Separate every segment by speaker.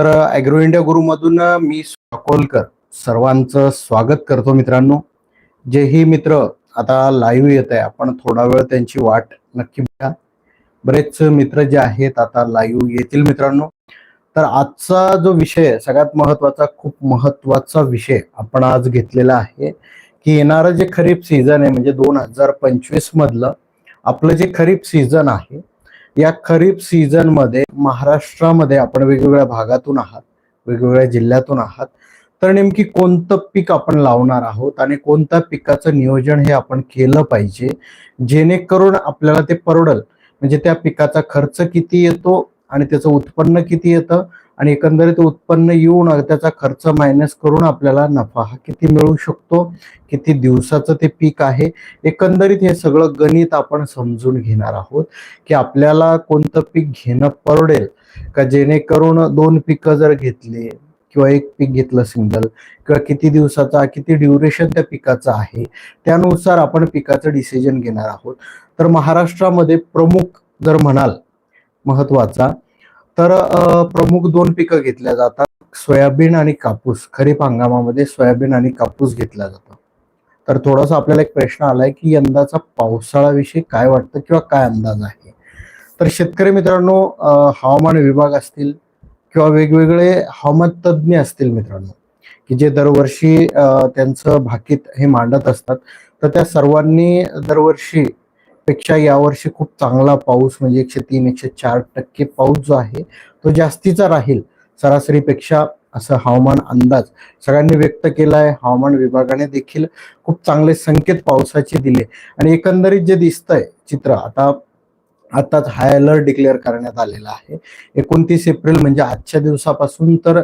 Speaker 1: तर agro India गुरुमधून मी अकोलकर सर्वांचं स्वागत करतो मित्रांनो. जे ही मित्र आता लाईव्ह येत आहे आपण थोडा वेळ त्यांची वाट नक्की बघा. बरेच मित्र जे आहेत आता लाईव्ह येतील मित्रांनो. तर आजचा जो विषय सगळ्यात महत्त्वाचा खूप महत्त्वाचा विषय आपण आज घेतलेला आहे की येणारं जे खरीप सीझन आहे म्हणजे दोन हजार पंचवीस मधलं आपलं जे खरीप सीझन आहे या खरीप सीझनमध्ये महाराष्ट्रामध्ये आपण वेगवेगळ्या भागातून आहात वेगवेगळ्या जिल्ह्यातून आहात. तर नेमकी कोणतं पीक आपण लावणार आहोत आणि कोणत्या पिकाचं नियोजन हे आपण केलं पाहिजे जेणेकरून आपल्याला ते परवडल? म्हणजे त्या पिकाचा खर्च किती येतो आणि त्याचं उत्पन्न किती येतं? आणि एकंदरीत उत्पन्न येऊन त्याचा खर्च मायनस करून आपल्याला नफा हा किती मिळू शकतो? किती दिवसाचं ते पीक आहे? एकंदरीत हे सगळं गणित आपण समजून घेणार आहोत की आपल्याला कोणतं पीक घेणं परवडेल का जेणेकरून दोन पिकं जर घेतली किंवा एक पीक घेतलं सिंगल किंवा किती दिवसाचा किती ड्युरेशन त्या पिकाचं आहे? त्यानुसार आपण पिकाचं डिसिजन घेणार आहोत. तर महाराष्ट्रामध्ये प्रमुख जर म्हणाल महत्त्वाचा तर प्रमुख दोन पिकं घेतल्या जातात. सोयाबीन आणि कापूस. खरीप हंगामामध्ये सोयाबीन आणि कापूस घेतला जातो तर थोडासा आपल्याला एक प्रश्न आलाय की यंदाचा पावसाळ्याविषयी काय वाटतं किंवा काय अंदाज आहे? तर शेतकरी मित्रांनो हवामान विभाग असतील किंवा वेगवेगळे हवामान तज्ज्ञ असतील मित्रांनो की जे दरवर्षी त्यांचं भाकीत हे मांडत असतात तर त्या सर्वांनी दरवर्षी पेक्षा यावर्षी खूप चांगला पाऊस म्हणजे एकशे तीन एकशे चार टक्के पाऊस जो आहे तो जास्तीचा राहील. सरासरीपेक्षा असं हवामान अंदाज सगळ्यांनी व्यक्त केला आहे हवामान विभागाने देखील खूप चांगले संकेत पावसाचे दिले. आणि एकंदरीत जे दिसतंय चित्र आता आताच हाय अलर्ट डिक्लेअर करण्यात आलेला आहे. एकोणतीस एप्रिल म्हणजे आजच्या दिवसापासून तर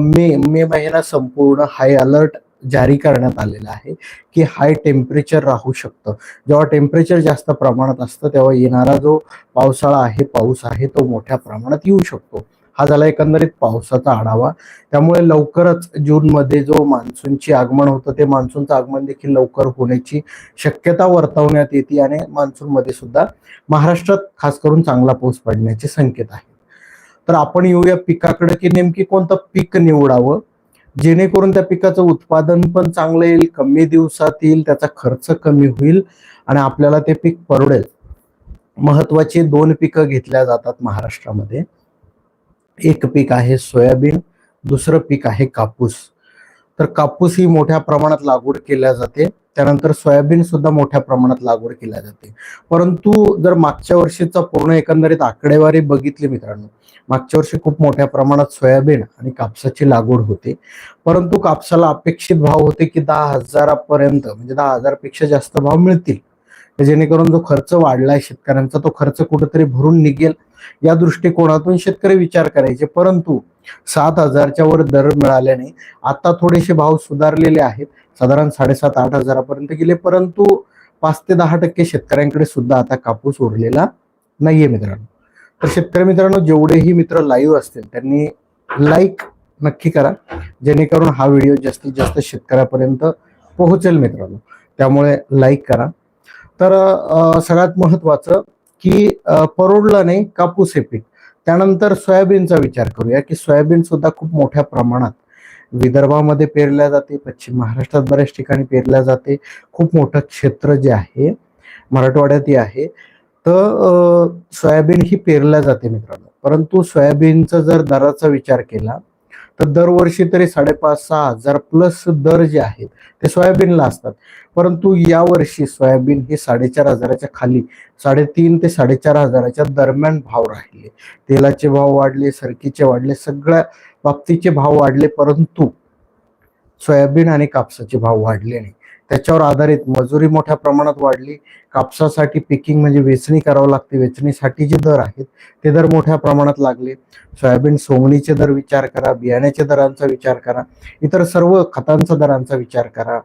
Speaker 1: मे मे महिना संपूर्ण हाय अलर्ट जारी करण्यात आलेला आहे की हाय टेम्परेचर राहू शकतं. जेव्हा टेम्परेचर जास्त प्रमाणात असतं तेव्हा येणारा जो पावसाळा आहे पाऊस आहे तो मोठ्या प्रमाणात येऊ शकतो. हा झाला एकंदरीत पावसाचा आढावा. त्यामुळे लवकरच जूनमध्ये जो मान्सूनचे आगमन होतं ते मान्सूनचं आगमन देखील लवकर होण्याची शक्यता वर्तवण्यात येते आणि मान्सूनमध्ये सुद्धा महाराष्ट्रात खास करून चांगला पाऊस पडण्याचे संकेत आहेत. तर आपण येऊया पिकाकडे की नेमकी कोणतं पीक निवडावं? जेणेकरून त्या पिकाचं उत्पादन पण चांगलं येईल कमी दिवसात येईल त्याचा खर्च कमी होईल आणि आपल्याला ते पीक परवडेल. महत्वाची दोन पिकं घेतल्या जातात महाराष्ट्रामध्ये. एक पीक आहे सोयाबीन दुसरं पीक आहे कापूस. तर कापूस ही मोठ्या प्रमाणात लागवड केल्या जाते. त्यानंतर सोयाबीन सुद्धा मोठ्या प्रमाणात लागवड केल्या जाते. परंतु जर मागच्या वर्षीचा पूर्ण एकंदरीत आकडेवारी बघितली मित्रांनो मागच्या वर्षी खूप मोठ्या प्रमाणात सोयाबीन आणि कापसाची लागवड होते. परंतु कापसाला अपेक्षित भाव होते की दहा हजारापर्यंत म्हणजे दहा हजारपेक्षा जास्त भाव मिळतील. जेणेकरून जो खर्च वाढलाय शेतकऱ्यांचा तो खर्च कुठेतरी भरून निघेल या दृष्टिकोनातून शेतकरी विचार करायचे. परंतु सात हजारच्या वर दर मिळाल्याने आता थोडेसे भाव सुधारलेले आहेत. साधारण साडेसात आठ हजारापर्यंत गेले परंतु पाच ते दहा टक्के शेतकऱ्यांकडे सुद्धा आता कापूस उरलेला नाहीये मित्रांनो. तर शेतकरी मित्रांनो जेवढेही मित्र लाईव्ह असतील त्यांनी लाईक नक्की करा. जेणेकरून हा व्हिडिओ जास्तीत जास्त शेतकऱ्यापर्यंत पोहोचेल मित्रांनो. त्यामुळे लाईक करा. तर सगळ्यात महत्वाचं की अं, परवडलं नाही कापूस हे पीक. त्यानंतर सोयाबीनचा विचार करूया की सोयाबीन सुद्धा खूप मोठ्या प्रमाणात विदर्भामध्ये पेरल्या जाते पश्चिम महाराष्ट्रात बऱ्याच ठिकाणी पेरल्या जाते. खूप मोठं क्षेत्र जे आहे मराठवाड्यातही आहे. तर सोयाबीन ही पेरल्या जाते मित्रांनो. परंतु सोयाबीनचा जर दराचा विचार केला तर दरवर्षी तरी साडेपाच सहा हजार प्लस दर जे आहेत ते सोयाबीनला असतात. परंतु यावर्षी सोयाबीन हे साडेचार हजाराच्या खाली साडेतीन ते साडेचार हजाराच्या दरम्यान भाव राहिले. तेलाचे भाव वाढले सरकीचे वाढले सगळ्या बाबतीचे भाव वाढले परंतु सोयाबीन आणि कापसाचे भाव वाढले नाही. त्याच्यावर आधारित मजुरी मोठ्या प्रमाणात वाढली. कापसासाठी पिकिंग म्हणजे वेचणी करावं लागते. वेचणीसाठी जे दर आहेत ते दर मोठ्या प्रमाणात लागले. सोयाबीन सोंगणीचे दर विचार करा बियाण्याच्या दरांचा विचार करा इतर सर्व खतांचा दरांचा विचार करा.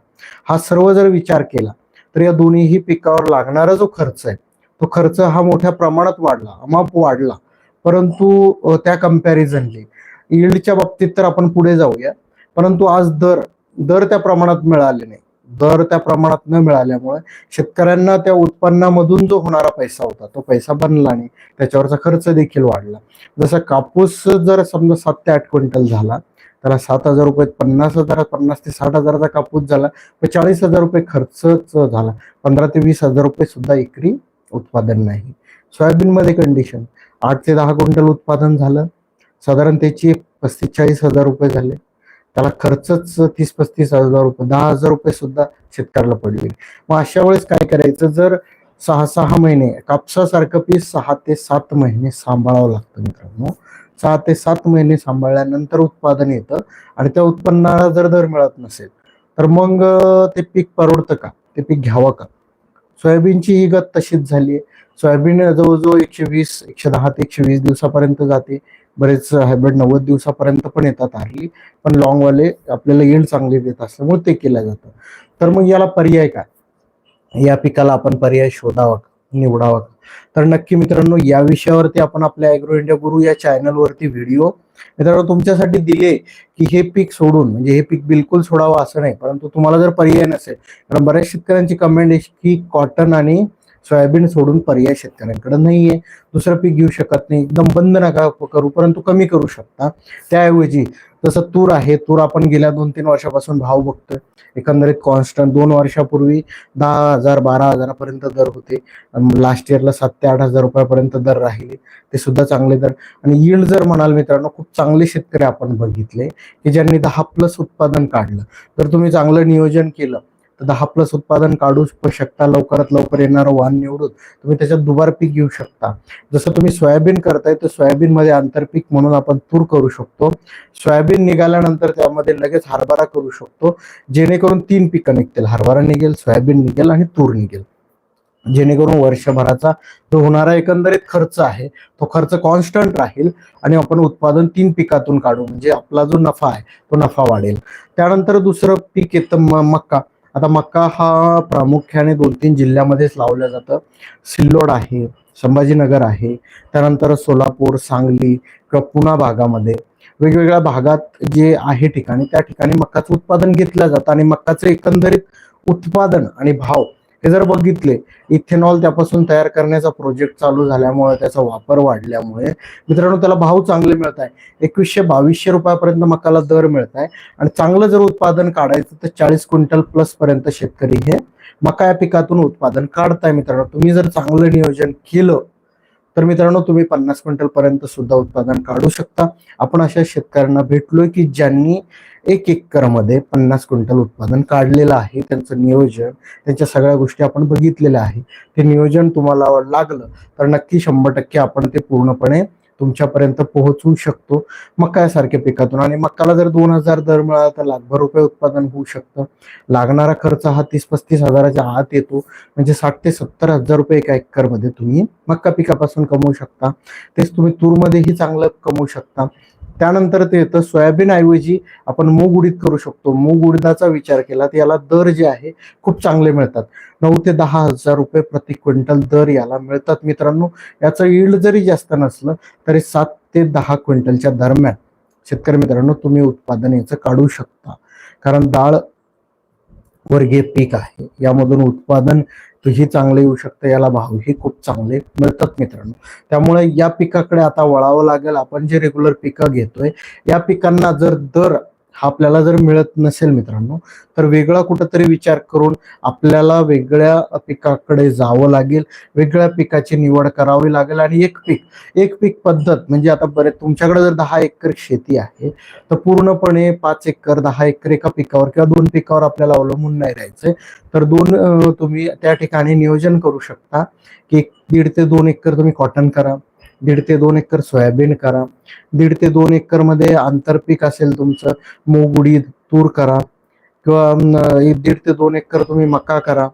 Speaker 1: हा सर्व जर विचार केला तर या दोन्हीही पिकावर लागणारा जो खर्च आहे तो खर्च हा मोठ्या प्रमाणात वाढला अमाप वाढला. परंतु त्या कम्पॅरिझनली यील्डच्या बाबतीत तर आपण पुढे जाऊया. परंतु आज दर दर त्या प्रमाणात मिळाले नाही. दर त्या प्रमाणात न मिळाल्यामुळे शेतकऱ्यांना त्या उत्पन्नामधून जो होणारा पैसा होता तो पैसा बनला नाही. त्याच्यावरचा खर्च देखील वाढला. जसा कापूस जर समजा सात ते आठ क्विंटल झाला त्याला सात हजार रुपये पन्नास हजार पन्नास ते साठ हजाराचा कापूस झाला तर चाळीस हजार रुपये खर्चच झाला. पंधरा ते वीस हजार रुपये सुद्धा एकरी उत्पादन नाही. सोयाबीनमध्ये कंडिशन आठ ते दहा क्विंटल उत्पादन झालं. साधारण त्याची पस्तीस चाळीस हजार रुपये झाले. त्याला खर्चच तीस पस्तीस हजार रुपये दहा हजार रुपये सुद्धा शेतकऱ्याला पडले. मग अशा वेळेस काय करायचं? जर सहा सहा महिने कापसासारखं पीक सहा ते सात महिने सांभाळावं लागतं मित्रांनो. सहा ते सात महिने सांभाळल्यानंतर उत्पादन येतं आणि त्या उत्पन्नाला जर दर मिळत नसेल तर मग ते पीक परवडतं का? ते पीक घ्यावं का? सोयाबीनची ही गत तशीच झाली आहे सोयाबीन जवळजवळ एकशे वीस एकशे दहा ते एकशे वीस दिवसापर्यंत जाते. बरेच हायब्रिड नव्वद दिवसापर्यंत पण येतात हार्ली पण लॉंगवाले आपल्याला येईल चांगले देत असल्यामुळे ते केलं जातं. तर मग याला पर्याय काय? या पिकाला आपण पर्याय शोधावा निवडावा. तर नक्की मित्रांनो या विषयावरती आपण आपल्या अॅग्रो इंडिया गुरु या चॅनलवरती व्हिडिओ मित्रांनो तुमच्यासाठी दिले की हे पीक सोडून म्हणजे हे पीक बिलकुल सोडावं असं नाही परंतु तुम्हाला जर पर्याय नसेल कारण बऱ्याच शेतकऱ्यांची कमेंट आहे की कॉटन आणि सोयाबीन सोडून पर्याय शेतकऱ्यांकडे नाहीये. दुसरं पीक घेऊ शकत नाही. एकदम बंद नका करू परंतु कमी करू शकता. त्याऐवजी जसं तूर आहे तूर आपण गेल्या दोन तीन वर्षापासून भाव बघतोय. एकंदरीत कॉन्स्टंट दोन वर्षापूर्वी दहा हजार बारा हजारापर्यंत दर होते. लास्ट इयरला सात ते आठ हजार रुपयापर्यंत दर राहिले. ते सुद्धा चांगले दर. आणि यील्ड जर म्हणाल मित्रांनो खूप चांगले शेतकरी आपण बघितले की ज्यांनी दहा प्लस उत्पादन काढलं. जर तुम्ही चांगलं नियोजन केलं दहा प्लस उत्पादन काढू शकता. लवकरात लवकर येणारं वाहन निवडून तुम्ही त्याच्यात दुबार पीक घेऊ शकता. जसं तुम्ही सोयाबीन करताय तर सोयाबीनमध्ये आंतरपीक म्हणून आपण तूर करू शकतो. सोयाबीन निघाल्यानंतर त्यामध्ये लगेच हरभरा करू शकतो. जेणेकरून तीन पिकं निघतील. हरभरा निघेल सोयाबीन निघेल आणि तूर निघेल. जेणेकरून वर्षभराचा जो होणारा एकंदरीत खर्च आहे तो खर्च कॉन्स्टंट राहील आणि आपण उत्पादन तीन पिकातून काढू. म्हणजे आपला जो नफा आहे तो नफा वाढेल. त्यानंतर दुसरं पीक येतं मक्का. आता मक्का हा प्रामुख्याने दोन तीन जिल्ह्यामध्येच लावलं जातं. सिल्लोड आहे संभाजीनगर आहे त्यानंतर सोलापूर सांगली किंवा पुणा भागामध्ये. वेगवेगळ्या भागात जे आहे ठिकाणी त्या ठिकाणी मक्काचं उत्पादन घेतलं जातं आणि मक्काचं एकंदरीत उत्पादन आणि भाव हे जर बघितले इथेनॉल त्यापासून तयार करण्याचा प्रोजेक्ट चालू झाल्यामुळे त्याचा वापर वाढल्यामुळे मित्रांनो त्याला भाव चांगले मिळत आहे एकवीसशे बावीसशे रुपयापर्यंत मकाला दर मिळत आहे आणि चांगलं जर उत्पादन काढायचं तर चाळीस क्विंटल प्लस पर्यंत शेतकरी हे मका या पिकातून उत्पादन काढताय मित्रांनो. तुम्ही जर चांगलं नियोजन केलं तर मित्रांनो तुम्ही पन्नास क्विंटल पर्यंत सुद्धा उत्पादन काढू शकता. आपण अशा शेतकऱ्यांना भेटलोय की ज्यांनी एक एकरमध्ये पन्नास क्विंटल उत्पादन काढलेलं आहे. त्यांचं नियोजन त्यांच्या सगळ्या गोष्टी आपण बघितलेल्या आहे. ते नियोजन तुम्हाला लागलं तर नक्की शंभर टक्के आपण ते पूर्णपणे तुमच्यापर्यंत पोहोचवू शकतो. मक्यासारख्या पिकातून आणि मकाला जर दोन हजार दर मिळाला तर लाखभर रुपये उत्पादन होऊ शकतं. लागणारा खर्च हा तीस पस्तीस हजाराच्या आत येतो. म्हणजे साठ ते सत्तर हजार रुपये एका एकरमध्ये तुम्ही मक्का पिकापासून कमवू शकता. तेच तुम्ही तूरमध्येही चांगलं कमवू शकता. त्यानंतर ते येतं सोयाबीन ऐवजी आपण मूग उडीद करू शकतो. मूग उडीदाचा विचार केला तर याला दर जे आहे खूप चांगले मिळतात. नऊ ते दहा हजार रुपये प्रति क्विंटल दर याला मिळतात मित्रांनो. याचं यील्ड जरी जास्त नसलं तरी सात ते दहा क्विंटलच्या दरम्यान शेतकरी मित्रांनो तुम्ही उत्पादन याचं काढू शकता. कारण डाळ वर्गीय पीक आहे. यामधून उत्पादन ही चांगले येऊ शकतं याला भावही खूप चांगले मिळतात मित्रांनो. त्यामुळे या पिकाकडे आता वळावं लागेल. आपण जे रेग्युलर पिकं घेतोय या पिकांना जर दर हा आपल्याला जर मिळत नसेल मित्रांनो तर वेगळा कुठंतरी विचार करून आपल्याला वेगळ्या पिकाकडे जावं लागेल वेगळ्या पिकाची निवड करावी लागेल. आणि एक पीक एक पीक पद्धत म्हणजे आता बरेच तुमच्याकडे जर दहा एकर शेती आहे तर पूर्णपणे पाच एकर दहा एकर एका पिकावर किंवा दोन पिकावर आपल्याला अवलंबून नाही राहायचंय. तर दोन तुम्ही त्या ठिकाणी नियोजन करू शकता की दीड ते दोन एकर तुम्ही कॉटन करा दीड ते दोन एकर सोयाबीन करा. दीड ते दोन एकरमध्ये आंतरपीक असेल तुमचं मूग उडीद तूर करा. किंवा दीड ते दोन एकर तुम्ही मका करा.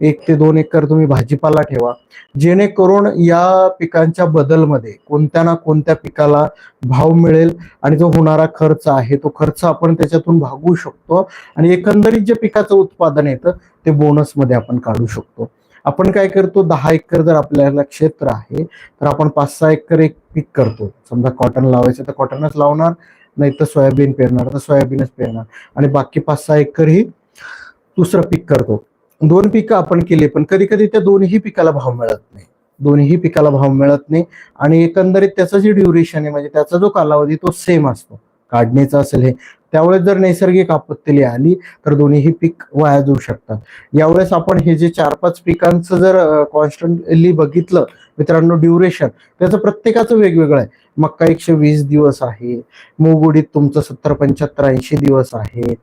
Speaker 1: एक ते दोन एकर तुम्ही भाजीपाला ठेवा. जेणेकरून या पिकांच्या बदलमध्ये कोणत्या ना कोणत्या पिकाला भाव मिळेल आणि जो होणारा खर्च आहे तो खर्च आपण त्याच्यातून भागवू शकतो. आणि एकंदरीत जे पिकाचं उत्पादन येतं ते बोनसमध्ये आपण काढू शकतो. आपण काय करतो दहा एकर जर आपल्याला क्षेत्र आहे तर आपण पाच सहा एकर एक पीक करतो. समजा कॉटन लावायचं तर कॉटनच लावणार नाही तर सोयाबीन पेरणार तर सोयाबीनच पेरणार. आणि बाकी पाच सहा एकर ही दुसरं पीक करतो. दोन पिकं आपण केली पण कधी कधी त्या दोन्ही पिकाला भाव मिळत नाही. दोन्ही पिकाला भाव मिळत नाही आणि एकंदरीत त्याचं जे ड्युरेशन आहे म्हणजे त्याचा जो कालावधी तो सेम असतो. काढणीचा असेल हे. त्यावेळेस जर नैसर्गिक आपत्ती आली तर दोन्हीही पीक वाया जाऊ शकतात. यावेळेस आपण हे जे चार पाच पिकांचं जर कॉन्स्टंटली बघितलं मित्रांनो ड्युरेशन त्याचं प्रत्येकाचं वेगवेगळं आहे. मक्का एकशे वीस दिवस आहे मूग उडीत तुमचं सत्तर पंच्याहत्तर ऐंशी दिवस आहे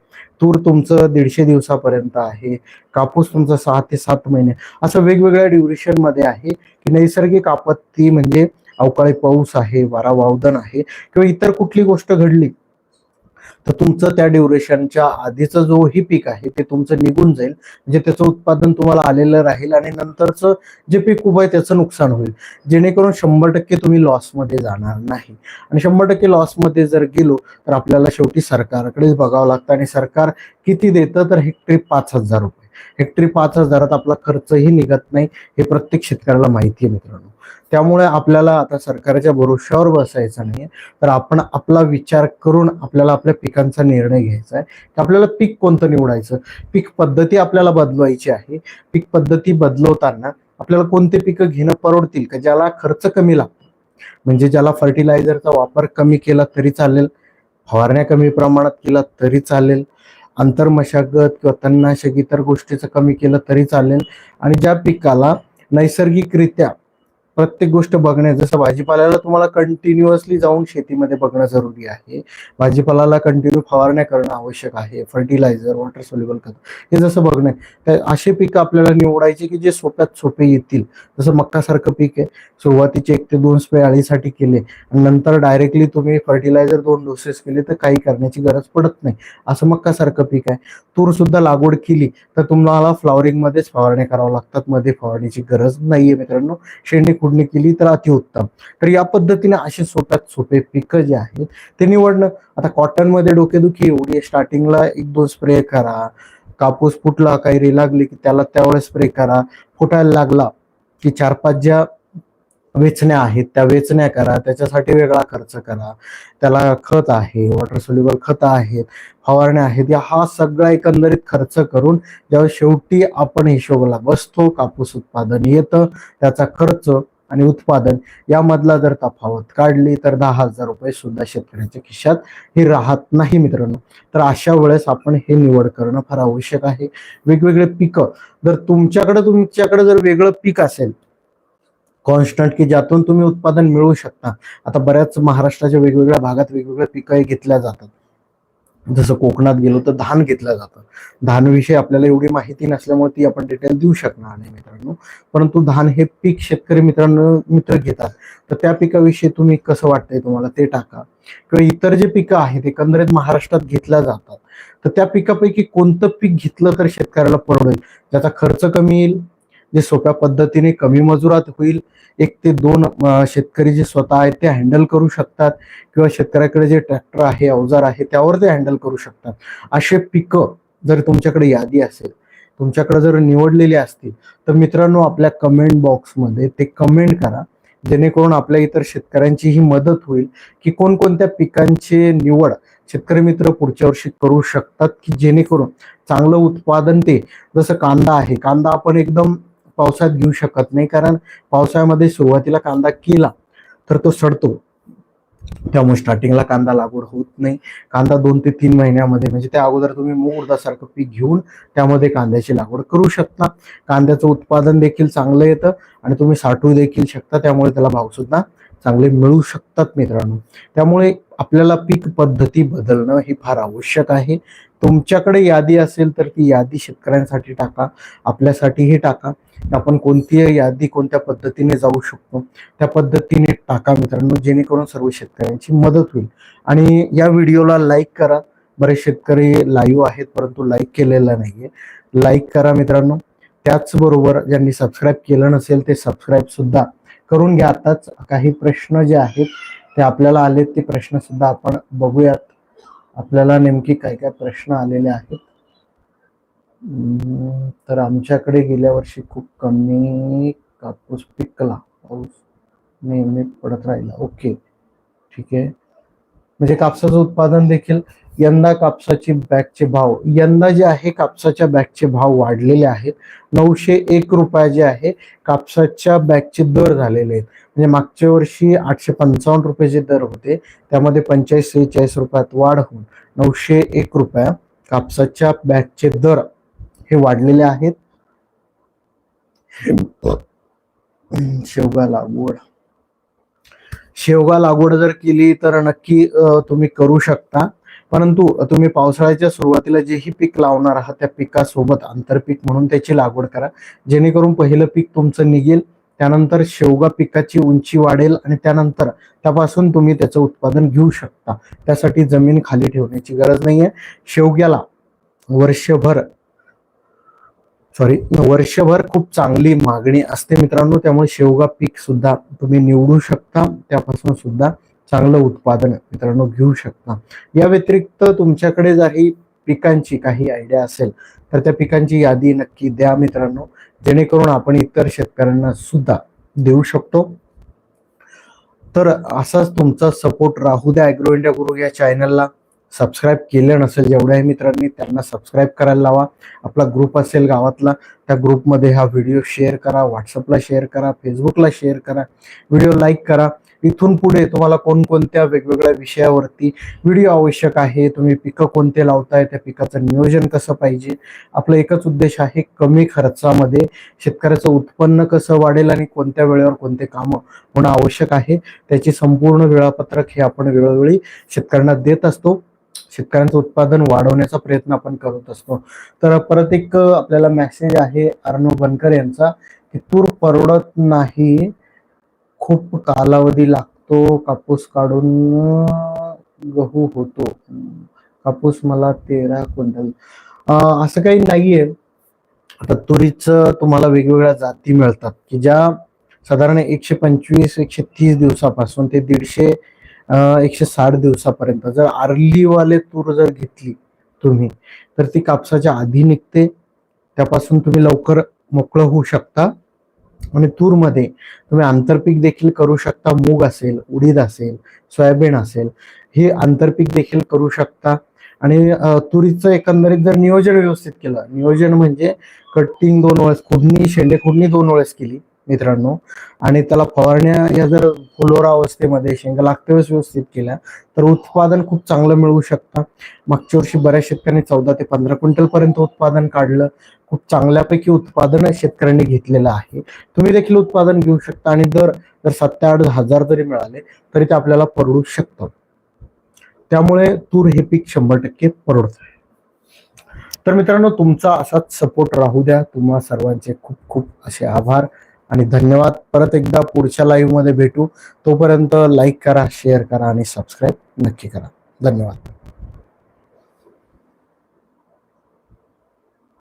Speaker 1: तूर तुमचं दीडशे दिवसापर्यंत आहे कापूस तुमचा सहा ते सात महिने. असं वेगवेगळ्या ड्युरेशनमध्ये आहे की नैसर्गिक आपत्ती म्हणजे अवकाळी पाऊस आहे वारा वावदन आहे किंवा इतर कुठली गोष्ट घडली तर तुमचं त्या ड्युरेशनच्या आधीचं जो ही पीक आहे ते तुमचं निघून जाईल. म्हणजे त्याचं उत्पादन तुम्हाला आलेलं राहील आणि नंतरचं जे पीक उभं आहे त्याचं नुकसान होईल. जेणेकरून शंभर टक्के तुम्ही लॉसमध्ये जाणार नाही. आणि शंभर टक्के लॉसमध्ये जर गेलो तर आपल्याला शेवटी सरकारकडेच बघावं लागतं आणि सरकार किती देतं तर हेक्टरी पाच हजार रुपये. हेक्टरी पाच हजारात आपला खर्चही निघत नाही हे प्रत्येक शेतकऱ्याला माहिती आहे मित्रांनो. त्यामुळे आपल्याला आता सरकारच्या भरोश्यावर बसायचं नाही तर आपण आपला विचार करून आपल्याला आपल्या पिकांचा निर्णय घ्यायचा आहे. की आपल्याला पीक कोणतं निवडायचं? पीक पद्धती आपल्याला बदलवायची आहे. पीक पद्धती बदलवताना आपल्याला कोणते पिकं घेणं परवडतील का? ज्याला खर्च कमी लागतो. म्हणजे ज्याला फर्टिलायझरचा वापर कमी केला तरी चालेल फवारण्या कमी प्रमाणात केला तरी चालेल आंतरमशागत किंवा तणनाशक इतर गोष्टीचं कमी केलं तरी चालेल. आणि ज्या पिकाला नैसर्गिकरित्या प्रत्येक गोष्ट बघणे जसं भाजीपाल्याला तुम्हाला कंटिन्युअसली जाऊन शेतीमध्ये बघणं जरुरी आहे. भाजीपाल्याला कंटिन्यू फवारण्या करणं आवश्यक आहे. फर्टिलायझर वॉटर सोल्युबल खत हे जसं बघणं तर असे पीक आपल्याला निवडायचे की जे सोप्यात सोपे येतील. जसं मक्कासारखं पीक आहे सुरुवातीचे एक ते दोन स्प्रे आळीसाठी केले आणि नंतर डायरेक्टली तुम्ही फर्टिलायझर दोन डोसेस केले तर काही करण्याची गरज पडत नाही. असं मक्कासारखं पीक आहे. तूर सुद्धा लागवड केली तर तुम्हाला फ्लॉवरिंगमध्येच फवारण्या करावं लागतात. मध्ये फवारण्याची गरज नाहीये मित्रांनो. शेंडी फोडणी केली तर अतिउत्तम. तर या पद्धतीने असे सोप्यात सोपे पिकं जे आहेत ते निवडणं. आता कॉटनमध्ये डोकेदुखी एवढी स्टार्टिंगला एक दोन स्प्रे करा. कापूस फुटला काही रे लागली की त्याला त्यावेळेस स्प्रे करा. फुटायला लागला की चार पाच ज्या वेचण्या आहेत त्या वेचण्या करा. त्याच्यासाठी वेगळा खर्च करा. त्याला खत आहे वॉटर सोल्युबल खत आहेत फवारण्या आहेत. या हा सगळा एकंदरीत खर्च करून ज्यावेळेस शेवटी आपण हिशोबाला बसतो कापूस उत्पादन येतं त्याचा खर्च आणि उत्पादन यामधला जर तफावत काढली तर दहा हजार रुपये सुद्धा शेतकऱ्याच्या खिशात हे राहत नाही मित्रांनो. तर अशा वेळेस आपण हे निवड करणं फार आवश्यक आहे. वेगवेगळे पिकं जर तुमच्याकडे तुमच्याकडे जर वेगळं पीक असेल कॉन्स्टंट की ज्यातून तुम्ही उत्पादन मिळवू शकता. आता बऱ्याच महाराष्ट्राच्या वेगवेगळ्या भागात वेगवेगळ्या पिकं घेतल्या जातात. जसं कोकणात गेलो तर धान घेतलं जातं. धानविषयी आपल्याला एवढी माहिती नसल्यामुळे ती आपण डिटेल देऊ शकणार नाही मित्रांनो. परंतु धान हे पीक शेतकरी मित्रांनो मित्र घेतात. तर त्या पिकाविषयी तुम्ही कसं वाटतंय तुम्हाला ते टाका. किंवा इतर जे पिकं आहेत एकंदरीत महाराष्ट्रात घेतल्या जातात. तर त्या पिकापैकी कोणतं पीक घेतलं तर शेतकऱ्याला परवडेल? ज्याचा खर्च कमी येईल जे सोप्या पद्धतीने कमी मजुरात होईल एक ते दोन शेतकरी जे स्वतः आहेत ते हँडल करू शकतात किंवा शेतकऱ्याकडे जे ट्रॅक्टर आहे अवजार आहे त्यावर ते हँडल करू शकतात. असे पिकं जर तुमच्याकडे यादी असेल तुमच्याकडे जर निवडलेली असतील तर मित्रांनो आपल्या कमेंट बॉक्समध्ये ते कमेंट करा. जेणेकरून आपल्या इतर शेतकऱ्यांची ही मदत होईल की कोणकोणत्या पिकांची निवड शेतकरी मित्र पुढच्या वर्षी करू शकतात की जेणेकरून चांगलं उत्पादन ते जसं कांदा आहे कांदा आपण एकदम पावसाळ्यात घेऊ शकत नाही कारण पावसाळ्यामध्ये सुरुवातीला कांदा केला तर तो सडतो. त्यामुळे स्टार्टिंगला कांदा लागवड होत नाही. कांदा दोन ते तीन महिन्यामध्ये म्हणजे त्या अगोदर तुम्ही मूग पीक घेऊन त्यामध्ये कांद्याची लागवड करू शकता. कांद्याचं उत्पादन देखील चांगलं येतं आणि तुम्ही साठवू देखील शकता त्यामुळे त्याला भावसुद्धा चांगले मिळू शकतात मित्रांनो. त्यामुळे आपल्याला पीक पद्धती बदलणं हे फार आवश्यक आहे. तुमच्याकडे यादी असेल तर ती यादी शेतकऱ्यांसाठी टाका आपल्यासाठीही टाका. आपण कोणती यादी कोणत्या पद्धतीने जाऊ शकतो त्या पद्धतीने टाका मित्रांनो जेणेकरून सर्व शेतकऱ्यांची मदत होईल. आणि या व्हिडिओला लाईक करा. बरेच शेतकरी लाईव्ह आहेत परंतु लाईक केलेला नाहीये. लाईक करा मित्रांनो. त्याचबरोबर ज्यांनी सबस्क्राईब केलं नसेल ते सबस्क्राईब सुद्धा करून घ्या. आताच काही प्रश्न जे आहेत ते आपल्याला आलेत ते प्रश्न सुद्धा आपण बघूयात. आपल्याला नेमकी काय काय प्रश्न आलेले आहेत? तर आमच्याकडे गेल्या वर्षी खूप कमी कापूस पिकला. पाऊस नेहमी पडत राहिला. ओके. ठीक आहे. म्हणजे कापसाचं उत्पादन देखील यंदा कापसाची बॅगचे भाव यंदा जे आहे कापसाच्या बॅगचे भाव वाढलेले आहेत. नऊशे एक रुपया जे आहे कापसाच्या बॅगचे दर झालेले आहेत. म्हणजे मागच्या वर्षी आठशे पंचावन्न रुपये जे दर होते त्यामध्ये पंचेचाळीस सेहेचाळीस रुपयात वाढ होऊन नऊशे एक रुपया कापसाच्या बॅगचे दर हे वाढलेले आहेत. शेवगा लागवड. शेवगा लागवड जर केली तर नक्की तुम्ही करू शकता. परंतु तुम्ही पावसाळ्याच्या सुरुवातीला जेही पीक लावणार आहात त्या पिकासोबत आंतरपीक म्हणून त्याची लागवड करा. जेणेकरून पहिलं पीक तुमचं निघेल त्यानंतर शेवगा पिकाची उंची वाढेल आणि त्यानंतर त्यापासून तुम्ही त्याचं उत्पादन घेऊ शकता. त्यासाठी जमीन खाली ठेवण्याची गरज नाहीये. शेवग्याला वर्षभर सॉरी वर्षभर खूप चांगली मागणी असते मित्रांनो. त्यामुळे शेवगा पीक सुद्धा तुम्ही निवडू शकता. त्यापासून सुद्धा चांगलं उत्पादन मित्रांनो घेऊ शकता. या व्यतिरिक्त तुमच्याकडे जरी पिकांची काही आयडिया असेल तर त्या पिकांची यादी नक्की द्या मित्रांनो. जेणेकरून आपण इतर शेतकऱ्यांना सुद्धा देऊ शकतो. तर असाच तुमचा सपोर्ट राहू द्या. अॅग्रो इंडिया गुरु या चॅनलला सबस्क्राईब केलं नसेल जेवढ्याही मित्रांनी त्यांना सबस्क्राईब करायला लावा. आपला ग्रुप असेल गावातला त्या ग्रुपमध्ये हा व्हिडिओ शेअर करा व्हॉट्सअपला शेअर करा फेसबुकला शेअर करा व्हिडिओ लाईक करा. इथून पुढे तुम्हाला कोणकोणत्या वेगवेगळ्या विषयावरती व्हिडिओ आवश्यक आहे तुम्ही पिकं कोणते लावताय त्या पिकाचं नियोजन कसं पाहिजे? आपला एकच उद्देश आहे कमी खर्चामध्ये शेतकऱ्याचं उत्पन्न कसं वाढेल आणि कोणत्या वेळेवर कोणते कामं होणं आवश्यक आहे. त्याची संपूर्ण वेळापत्रक हे आपण वेळोवेळी शेतकऱ्यांना देत असतो. शेतकऱ्यांचं उत्पादन वाढवण्याचा प्रयत्न आपण करत असतो. तर परत एक आपल्याला मेसेज आहे अर्णव बनकर यांचा की तूर परवडत नाही खूप कालावधी लागतो कापूस काढून गहू होतो. कापूस मला तेरा क्विंटल. असं काही नाहीये. आता तुरीचं तुम्हाला वेगवेगळ्या जाती मिळतात की ज्या साधारण एकशे पंचवीस एकशे तीस दिवसापासून ते दीडशे एकशे साठ दिवसापर्यंत. जर आर्लीवाले तूर जर घेतली तुम्ही तर ती कापसाच्या आधी निघते त्यापासून तुम्ही लवकर मोकळं होऊ शकता. आणि तूरमध्ये तुम्ही आंतरपीक देखील करू शकता मूग असेल उडीद असेल सोयाबीन असेल हे आंतरपीक देखील करू शकता. आणि तुरीचं एकंदरीत जर नियोजन व्यवस्थित केलं नियोजन म्हणजे कटिंग दोन वेळेस खुडणी शेंडे खुडणी दोन वेळेस केली मित्रांनो. आणि त्याला फवारण्या या जर फुलोरा अवस्थेमध्ये शेंगा लागते वेळेस व्यवस्थित केल्या तर उत्पादन खूप चांगलं मिळवू शकता. मागच्या वर्षी बऱ्याच शेतकऱ्यांनी चौदा ते पंधरा क्विंटल पर्यंत उत्पादन काढलं. खूप चांगल्यापैकी उत्पादन शेतकऱ्यांनी घेतलेलं आहे. तुम्ही देखील उत्पादन घेऊ शकता आणि दर जर सात ते आठ हजार जरी मिळाले तरी ते आपल्याला परवडू शकतं. त्यामुळे तूर हे पीक शंभर टक्के परवडतं तर मित्रांनो तुमचा असाच सपोर्ट राहू द्या. तुम्हा सर्वांचे खूप खूप असे आभार. आणि धन्यवाद. परत एकदा पुढच्या लाईव्हमध्ये भेटू. तोपर्यंत लाईक करा शेअर करा आणि सबस्क्राईब नक्की करा. धन्यवाद.